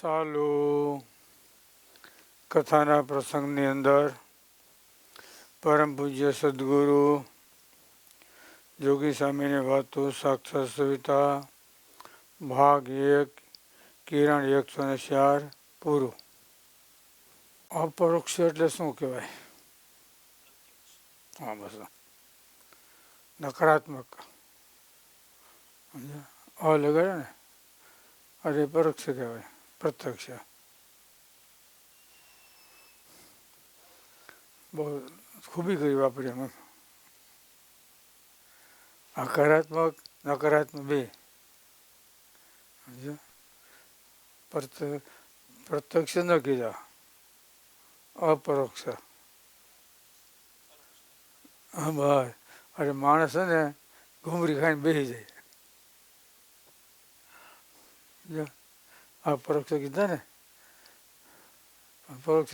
સાલું કથાના પ્રસંગની અંદર પરમ પૂજ્ય સદગુરુ જોગી સ્વામીની વાતો, સાક્ષાત સવિતા, ભાગ એક, કિરણ એકસો ને ચાર, પૂરું. અપરોક્ષ એટલે શું કહેવાય? હા, બસ. નકારાત્મક. અલગ લગાડે ને? અરે, પરોક્ષ કહેવાય. પ્રત્યક્ષ બહુ ખૂબી કરી વાપરી એમાં હકારાત્મક નકારાત્મક બે પ્રત્ય- પ્રત્યક્ષ ન કીધા અપરોક્ષ હા બસ અરે માણસ છે ને ઘૂમરી ખાઈને બેસી જાય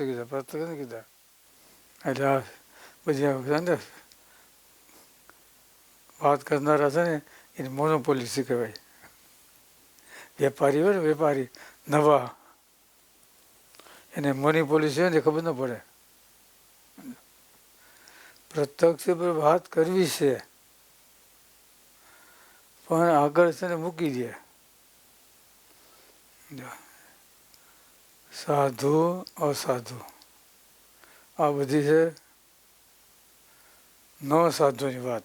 કીધા પ્રત્યક્ષ નથી કીધા એટલે આ બધી આ છે ને વાત કરનારા છે ને એને મોનોપોલિસી કહેવાય વેપારી હોય ને વેપારી નવા એને મોનોપોલિસી હોય ને ખબર ન પડે પ્રત્યક્ષ પર વાત કરવી છે પણ આગળ છે ને મૂકી દે. સાધુ, અસાધુ. આ બધી છે ન સાધુની વાત.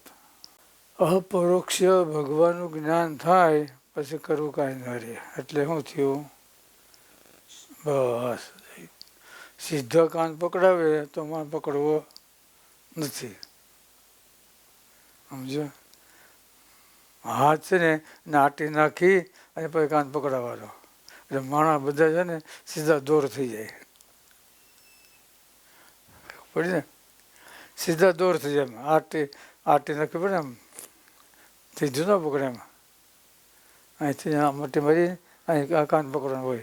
અપરોક્ષ ભગવાનનું જ્ઞાન થાય, પછી કરવું કાંઈ ન રહે. એટલે શું થયું? બસ. સીધો કાન પકડાવે તો માન પકડવો નથી. સમજો? હાથ છે ને, નાટી નાખી અને પછી કાન પકડાવવાનો. એટલે માણસ બધા છે ને સીધા દોર થઈ જાય. પડી ને? સીધા દોર થઈ જાય. આટી આટી નાખી પડે એમ? થી ન પકડે એમ? અહીંથી આ મટી મારી, અહીં આ કાન પકડવાનું હોય.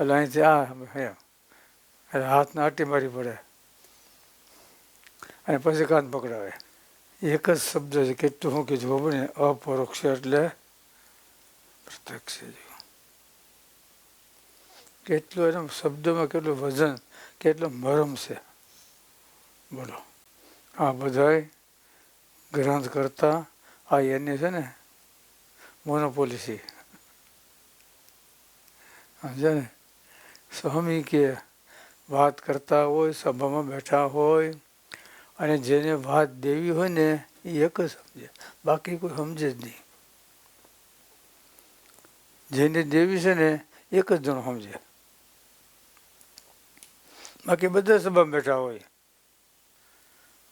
એટલે અહીંથી આ એમ એટલે હાથને આટી મારી પડે. અને પછી કાન પકડાવે. એક જ શબ્દ છે કેટલું શું કીધું ખબર ને અપરોક્ષ એટલે પ્રત્યક્ષ. કેટલું એના શબ્દમાં કેટલું વજન, કેટલો મરમ છે. બોલો. આ બધાય ગ્રંથ કરતા આ એની છે ને મોનોપોલિસી સમજે ને? સ્વામી કે વાત કરતા હોય, સભામાં બેઠા હોય, અને જેને વાત દેવી હોય ને, એ એક જ સમજે. બાકી કોઈ સમજે જ નહીં. જેને દેવી છે ને, એક જ જણો સમજે. બાકી બધા સભામાં બેઠા હોય.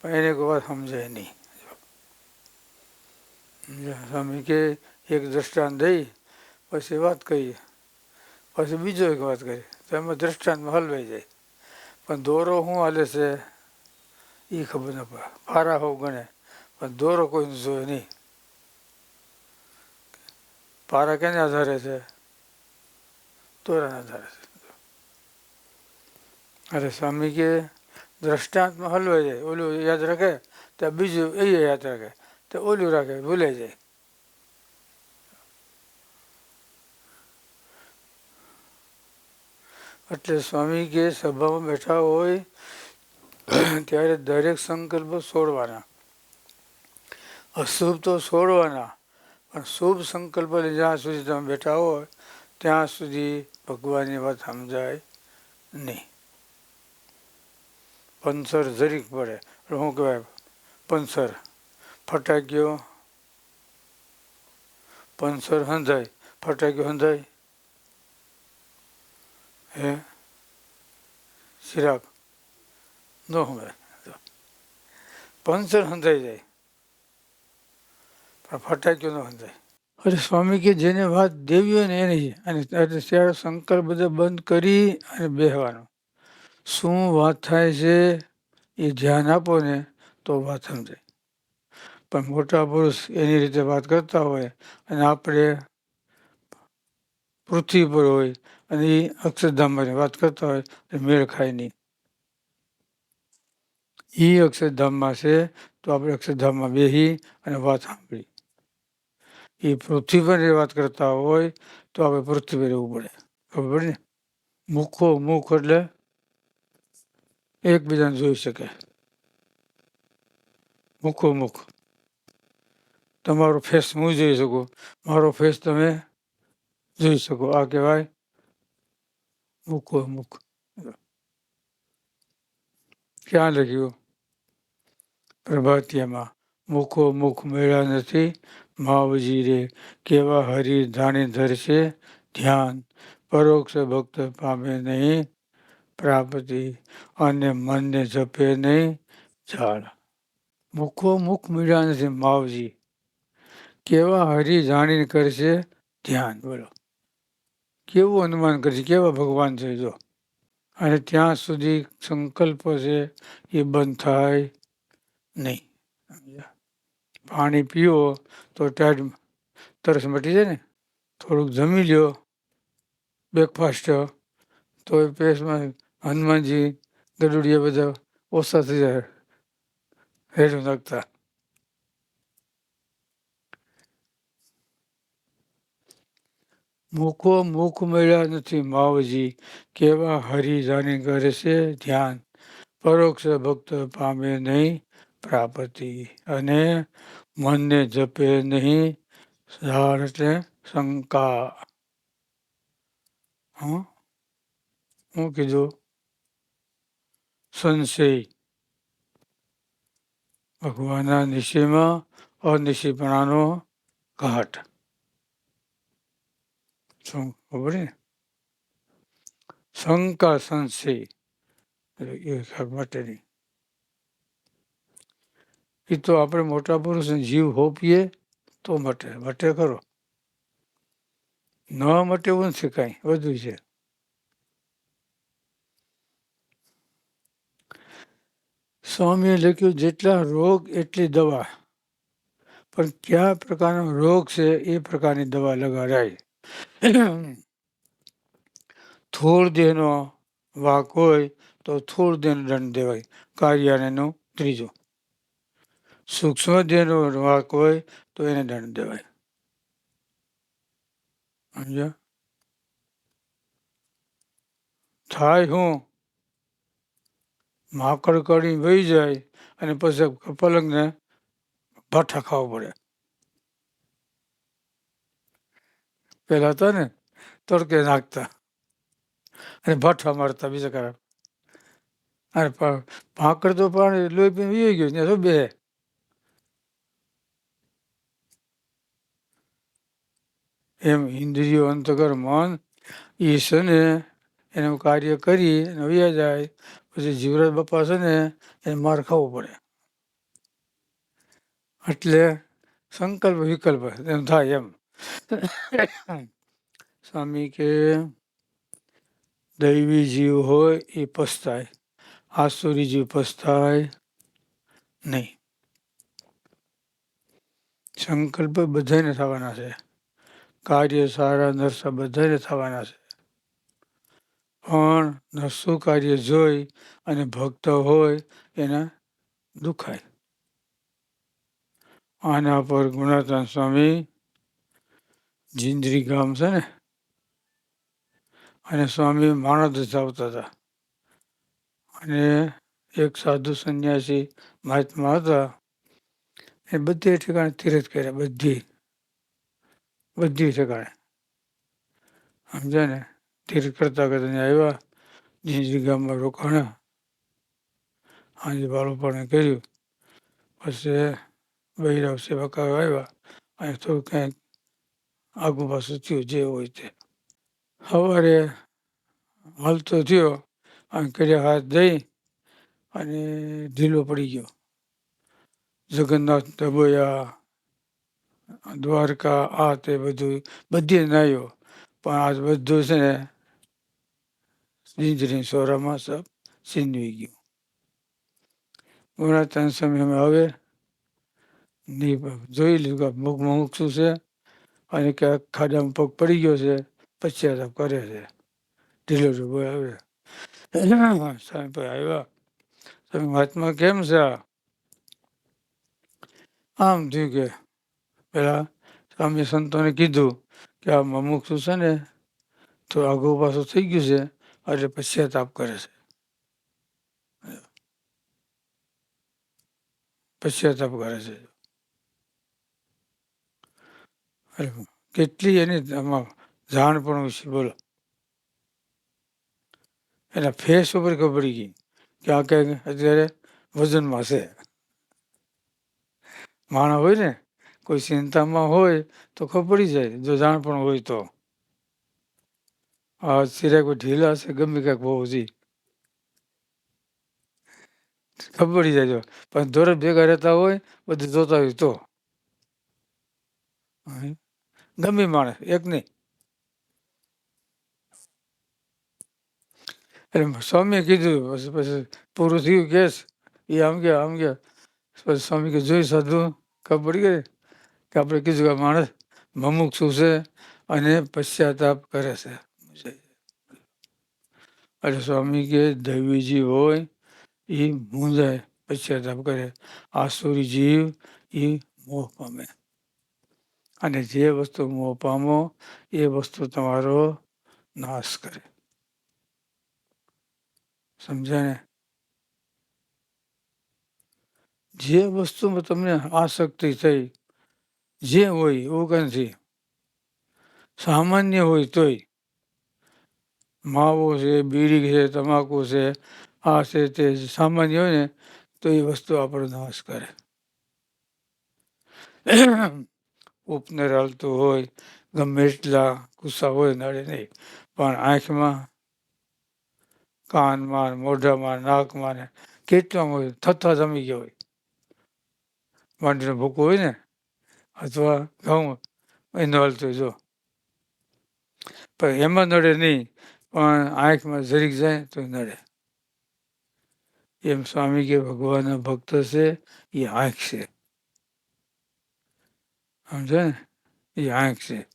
પણ એને કોઈ વાત સમજાય નહીં? સ્વામી કે એક દ્રષ્ટાંત દઈ, પછી વાત કહીએ પછી બીજો એક વાત કરી તો એમાં દ્રષ્ટાંતમાં હલવાઈ જાય. પણ દોરો શું હાલે છે? એ ખબર ન પડે. પારા હોવ ગણે. પણ દોરો કોઈ જોયો નહીં. પારા કેને આધારે છે? દોરાના આધારે છે. અરે સ્વામી કે દ્રષ્ટાંતમાં હલવાઈ જાય, ઓલું યાદ રાખે, તો બીજું એ યાદ રાખે, તો ઓલું રાખે ભૂલાઈ જાય. એટલે સ્વામી કે સભામાં બેઠા હોય, ત્યારે દરેક સંકલ્પ છોડવાના. અશુભ તો છોડવાના, પણ શુભ સંકલ્પ જ્યાં સુધી તમે બેઠા હોય, ત્યાં સુધી ભગવાનની વાત સમજાય નહીં. પંચર જરીક પડે. શું કહેવાય, પંસર. ફટાક્યો પંસર હંધાય. ફટાક્યો હંધાય. હે? શિરાક ન હોય પંસર હંધાઈ જાય. પણ ફટાક્યો ન હંધાય. અરે સ્વામી કે જેને વાત દેવી હોય ને એની, અને ત્યારે શંકર બધા બંધ કરી અને બેહવાનો. શું વાત થાય છે એ ધ્યાન આપો ને તો વાત સમજાય પણ મોટા પુરુષ એની રીતે વાત કરતા હોય અને આપણે પૃથ્વી પર હોય અને એ અક્ષરધામમાં વાત કરતા હોય તો મેળ ખાય નહીં. એ અક્ષરધામમાં છે તો આપણે અક્ષરધામમાં બેસી અને વાત સાંભળી. એ પૃથ્વી પર વાત કરતા હોય તો આપણે પૃથ્વી પર રહેવું પડે. ખબર પડે ને? મુખો મુખ એટલે એકબીજાને જોઈ શકે. મુખો મુખ તમારો ફેસ હું જોઈ શકું? મારો ફેસ તમે જોઈ શકો. આ કહેવાય મુખો મુખ ક્યાં લખ્યું? પ્રભાતિયામાં. મુખો મુખ મેળા નથી. માવજી રે, કેવા હરી ધાણી ધરશે? ધ્યાન. પરોક્ષ ભક્ત પામે નહીં. પ્રાપ્તિ અને મનને જપે નહીં. ઝાડ મુખો મુખ મીડા નથી માવજી. કેવા હરી જાણીને કરશે? ધ્યાન બોલો. કેવું અનુમાન કરશે? કેવા ભગવાન છે જો? અને ત્યાં સુધી સંકલ્પ છે એ બંધ થાય નહીં. પાણી પીવો તો ટાઈટ તરસ મટી જાય ને? થોડુંક જમી લ્યો. બ્રેકફાસ્ટ તો એ પેટમાં હનુમાનજી ગરુડિયા બધા ઓછા થઈ જાય. હેઠું નાખતા. મૂકો મુખ મળ્યા નથી માવજી, કેવા હરી જાણી કરે છે ધ્યાન. પરોક્ષ ભક્ત પામે નહીં પ્રાપ્તિ અને મનને જપે નહીં ઝાડ શંકા. હા? હું કીધું? સંશય. ભગવાનના નિશ્ચયમાં અનિશ્ચયપણાનો ઘાટ. શું ખબર ને શંકા સંશય. એ માટેની. એ તો આપણે મોટા પુરુષ જીવ હોપીએ તો મટે મટે ખરો. ન મટે એવું નથી કાંઈ બધું છે. સ્વામીએ લખ્યું, જેટલા રોગ એટલી દવા. પણ કયા પ્રકારનો રોગ છે એ પ્રકારની દવા લગાડાય? થોડ દેહનો વાક હોય તો થોડ દેહનો દંડ દેવાય. કાર્યાનેનો ત્રીજો. સૂક્ષ્મ દેહનો વાક હોય તો એને દંડ દેવાય. સમજ્યા? થાય હું માકડ કરી વહી જાય અને પછી પલંગને ભાઠા ખાવા પડે. પેલા હતા ને તડકે નાખતા અને ભાઠા મારતા બીજા કારણ. અને ભાકડ તો પાણી લોહી પીને વી ગયો, ત્યાં તો બે. એમ ઇન્દ્રિયો અંતકર મન ઈશ્વરને એનું કાર્ય કરી અને વ્યા જાય. પછી જીવરાજ બાપા છે ને, એને માર ખાવો પડે. એટલે સંકલ્પ વિકલ્પ એમ થાય એમ. સ્વામી કે, દૈવી જીવ હોય એ પસ્તાય. આસુરી જીવ પસ્તાય નહીં. સંકલ્પ બધાને થવાના છે. કાર્ય સારા નરસા બધાને થવાના છે. પણ નરસું કાર્ય જોઈ અને ભક્ત હોય એને દુખાય. આના પર ગુણાતાન સ્વામી જિંદરી ગામ છે ને? અને સ્વામી માણસ આવતા હતા. અને એક સાધુ સંન્યાસી મહાત્મા હતા. એ બધે ઠેકાણે તીરથ કર્યા, બધી. બધી ઠેકાણે. સમજ્યા ને? તીર્થ કરતા કરતા આવ્યા. જીજી ગામમાં રોકાણા. આજે બાળપણે કર્યું. પછી બૈરાવ કરવા આવ્યા. અને થોડું કંઈક આગુ પાછું થયું જે હોય તે. સવારે હાલતો થયો. અને કર્યા હાથ દઈ અને ઢીલો પડી ગયો. જગન્નાથ દબોયા, દ્વારકા, આ તે બધું બધી નાયો. પણ આજ બધું છે ને જીંજરી સોરામાં સબ સીનવી ગયું. ગુણાત્મક સમયમાં હવે જોઈ લીધું કે મુખમાં મુખ શું છે અને ક્યાંક ખાડામાં પગ પડી ગયો છે પશ્ચાતાપ કરે છે. ઢીલો ઢીલો આવે. સ્વામી આવ્યા. તમે મહાત્મા કેમ છે? આમ થયું કે પેલા સ્વામી સંતોને કીધું કે આ અમુક શું છે ને, તો આગો પાછું થઈ ગયું છે. એટલે પશ્ચાતાપ કરે છે. પશ્ચાતાપ કરે છે. કેટલી એની જાણ પણ હોય છે, બોલો. એના ફેસ ઉપર ખબર ગઈ કે આ કંઈક અત્યારે વજનમાં છે. માણસ હોય ને, કોઈ ચિંતામાં હોય તો ખબર જાય, જો જાણ પણ હોય તો. આ સિરાય કોઈ ઢીલા હશે, ગમે કાંઈક બહુ હજી. ખબર પડી જાય પણ ધોરણ ભેગા રહેતા હોય, બધું જોતા હોય તો. ગમે માણસ એક નહીં. એટલે સ્વામીએ કીધું, પછી પછી પૂરું થયું કેસ. એ આમ ગયા આમ ગયા. પછી સ્વામી કે, જોઈ સાધુ, ખબર પડી ગઈ કે આપણે કીધું કે માણસ મમુક શું છે અને પશ્ચાતાપ કરે છે. એટલે સ્વામી કે દૈવીજી હોય એ મૂંઝાય પશ્ચાતાપ કરે. આસુરી જીવ એ મોહ પામે. અને જે વસ્તુ મોહ પામો, એ વસ્તુ તમારો નાશ કરે. સમજાને જે વસ્તુમાં તમને આસક્તિ થઈ, જે હોય એવું કંઈ નથી. સામાન્ય હોય તોય માવો છે, બીડી છે, તમાકુ છે, આ છે, તે સામાન્ય હોય ને, તો એ વસ્તુ આપણો નાશ કરે. ઉપનર હાલતું હોય, ગમે એટલા ગુસ્સા હોય, નડે નહીં. પણ આંખમાં કાનમાં મોઢામાં નાકમાં ને કેટલામાં હોય થતા જમી ગયા હોય. માંડીનો ભૂકો હોય ને, અથવા ઘઉં એનો હાલતું જો. પણ એમાં નડે નહીં. પણ આંખમાં જરીક જાય તો નડે. એમ સ્વામી કે ભગવાનના ભક્ત છે, એ આંખ છે. સમજે ને? એ આંખ છે.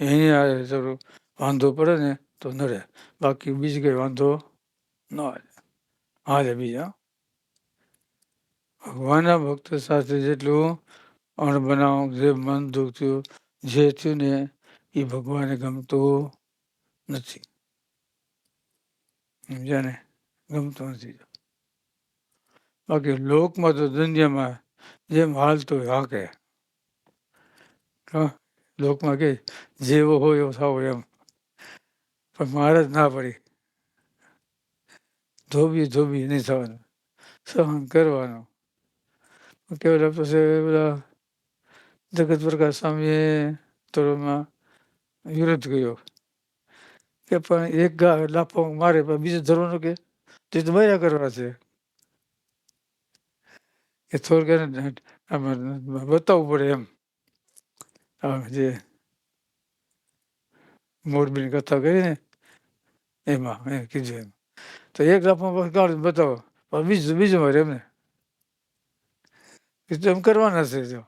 એની આ જરૂર વાંધો પડે ને તો નડે. બાકી બીજી કઈ વાંધો ન આવે. હાલે બીજા. ભગવાનના ભક્ત સાથે જેટલું અણબનાવ, જે મન દુઃખ થયું જે થયું ને એ ભગવાને ગમતું નથી. સમજાને ગમતો નથી બાકી લોકમાં તો દુનિયામાં જેમ હાલતો હોય હાકે લોકમાં કે જેવો હોય એવો થાવો એમ. પણ મારે જ ના પડી. ધોબી ધોબી નહીં થવાનું. સહન કરવાનું. કેવડા પછી પેલા જગત પ્રકાશ સ્વામીએ તોડમાં વિરોધ કર્યો. કે પણ એક ગા લાફો મારે પણ બીજું ધરવાનું કે તે તો મર્યા કરવા છે. એ થોડુંક એને બતાવવું પડે એમ. જે મોરબીની કથા કરી ને, એમાં એ કીધું એમ. તો એક લાફમાં કાઢી બતાવો. પણ બીજું બીજું મારે એમને. એ એમ કરવાના છે જો.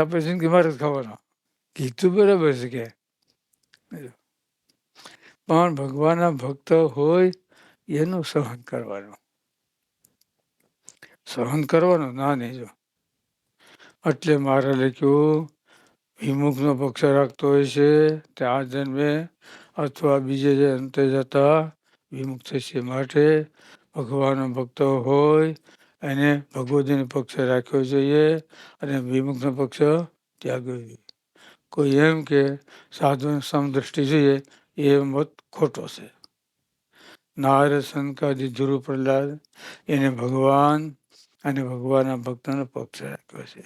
આપણે જિંદગી મારે જ ખાવાના. કીધું બરાબર છે કે. પણ ભગવાનના ભક્ત હોય, એનું સહન કરવાનું. સહન કરવાનું? ના, નહીં એટલે મારે લખ્યું, વિમુખનો પક્ષ રાખતો હોય છે તે આ જન્મે અથવા બીજે જે અંતે જતા વિમુખ થશે માટે ભગવાનનો ભક્ત હોય, એને ભગવતીનો પક્ષ રાખ્યો જોઈએ અને વિમુખનો પક્ષ ત્યાગવો જોઈએ. કોઈ એમ કે સાધુની સમદ્રષ્ટિ જોઈએ એ મત ખોટો છે. નાર સંકાદી ધ્રુવ પ્રહલાદ એને ભગવાન અને ભગવાનના ભક્તનો પક્ષ રાખ્યો છે.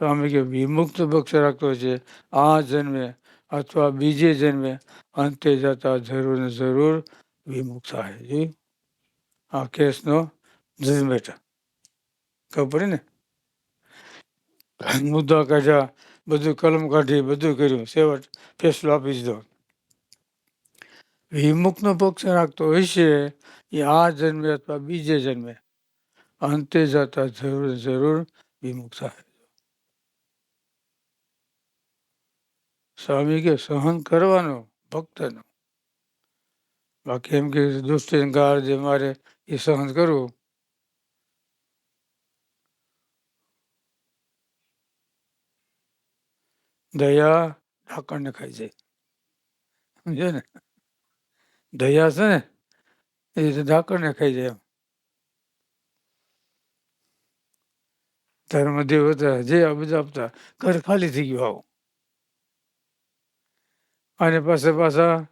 સ્વામી કે વિમુક્ત પક્ષ રાખ્યો છે. આ જન્મે અથવા બીજે જન્મે અંતે જતા જરૂર ને જરૂર વિમુક્ત થાય. જોયું આ કેસનો જજમેન્ટ ખબર ને? મુદ્દા કાઢ્યા બધું કલમ કાઢી, બધું કર્યું. છેવટ ફેસલો આપી દીધો. વિમુખનો પક્ષ રાખતો હોય છે, એ આ જન્મે અથવા બીજે જન્મે. અંતે જતા જરૂર જરૂર વિમુખ થાય. સ્વામી કે સહન કરવાનું, ભક્તનો. બાકી એમ કે દુષ્ટ જે મારે એ સહન કરવું. દયા ઢાંકણને ખાઈ જાય. સમજે ને? દયા છે ને, એ રીતે ઢાંકણને ખાઈ જાય એમ. ધર્મદેવ હતા જે આ બધા આપતા, ઘર ખાલી થઈ ગયું આવું. અને પાસે પાછા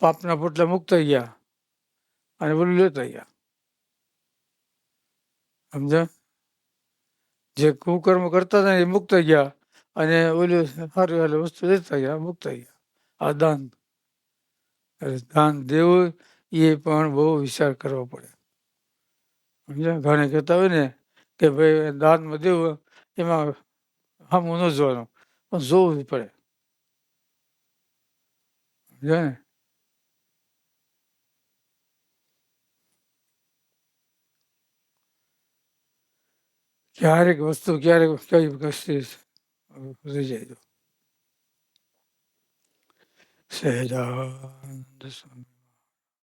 પાપના પોટલા મુક્ત ગયા અને બોલું લેતા ગયા. સમજા જે કુકર્મ કરતા હતા એ મુક્ત ગયા અને ઓલું સારી વાળી વસ્તુ લેતા ગયા મૂકતા ગયા. આ દાન. દાન દેવું, એ પણ બહુ વિચાર કરવો પડે. સમજ્યા? ઘણા કહેતા હોય ને કે ભાઈ, દાનમાં દેવું, એમાં સામું ન જોવાનું. પણ જોવું પડે. સમજ્યા ને? ક્યારેક વસ્તુ ક્યારેક કઈ કશી കൃഷി ചെയ്തു ശൈലാനന്ദ സ്വാമി